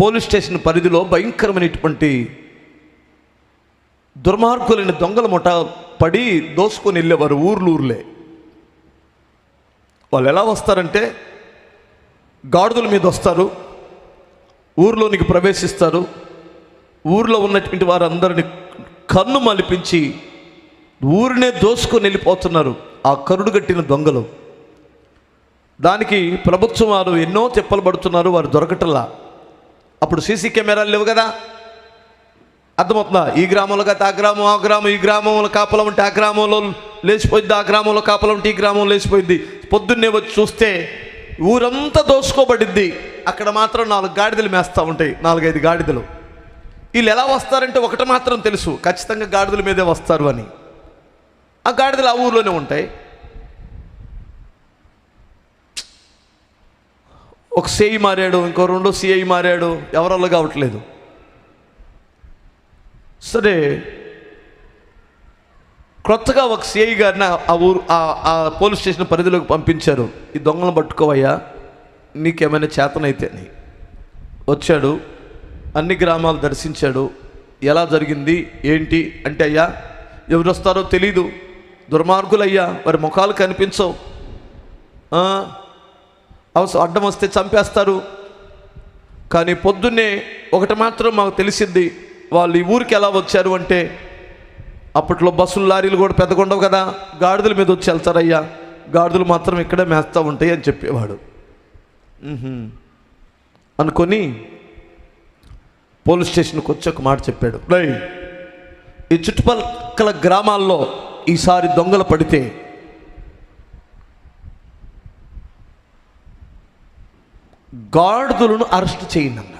Police station పరిధిలో భయంకరమైనటువంటి దుర్మార్గులైన దొంగల ముఠ పడి దోసుకొని వెళ్ళేవారు ఊర్లు ఊర్లే వాళ్ళు ఎలా వస్తారంటే గాడుదల మీద వస్తారు ఊర్లోనికి ప్రవేశిస్తారు ఊర్లో ఉన్నటువంటి వారందరిని కన్ను మలిపించి ఊరినే దోసుకొని వెళ్ళిపోతున్నారు ఆ కరుడు కట్టిన దొంగలు. దానికి ప్రభుత్వం వారు ఎన్నో తిప్పలు పడుతున్నారు వారు దొరకటల్లా అప్పుడు సీసీ కెమెరాలు లేవు కదా? అర్థమవుతుందా? ఈ గ్రామంలో కదా ఆ గ్రామం ఆ గ్రామం ఈ గ్రామంలో కాపలం ఉంటే ఆ గ్రామంలో లేచిపోయింది ఆ గ్రామంలో కాపలం ఉంటే ఈ గ్రామం లేచిపోయింది. పొద్దున్నే వచ్చి చూస్తే ఊరంతా దోసుకోబడింది అక్కడ మాత్రం నాలుగు గాడిదలు మేస్తూ ఉంటాయి నాలుగైదు గాడిదలు. వీళ్ళు ఎలా వస్తారంటే ఒకటి మాత్రం తెలుసు ఖచ్చితంగా గాడిదల మీదే వస్తారు అని. ఆ గాడిదలు ఆ ఊర్లోనే ఉంటాయి. ఒక సిఐ మారాడు ఇంకో రెండో సిఐ మారాడు ఎవరల్లా కావట్లేదు. సరే క్రొత్తగా ఒక సిఐ గారిని ఆ- ఊరు ఆ- ఆ పోలీస్ స్టేషన్ పరిధిలోకి పంపించారు. ఈ దొంగలను పట్టుకోవయ్యా నీకేమైనా చేతనైతే అని వచ్చాడు అన్ని గ్రామాలు దర్శించాడు. ఎలా జరిగింది ఏంటి అంటే అయ్యా ఎవరు వస్తారో తెలీదు. దుర్మార్గులయ్యా వారి ముఖాలు కనిపించవు. అవసరం అడ్డం వస్తే చంపేస్తారు. కానీ పొద్దున్నే ఒకటి మాత్రం మాకు తెలిసింది వాళ్ళు ఈ ఊరికి ఎలా వచ్చారు అంటే అప్పట్లో బస్సులు లారీలు కూడా పెద్దగా ఉండవు కదా గాడిదల మీద వచ్చి వెళ్తారయ్యా గాడిదలు మాత్రం ఇక్కడే మేస్తూ ఉంటాయి అని చెప్పేవాడు. అనుకొని పోలీస్ స్టేషన్కి వచ్చి ఒక మాట చెప్పాడు. రై ఈ చుట్టుపక్కల గ్రామాల్లో ఈసారి దొంగలు పడితే గాడిదలను అరెస్ట్ చేయండి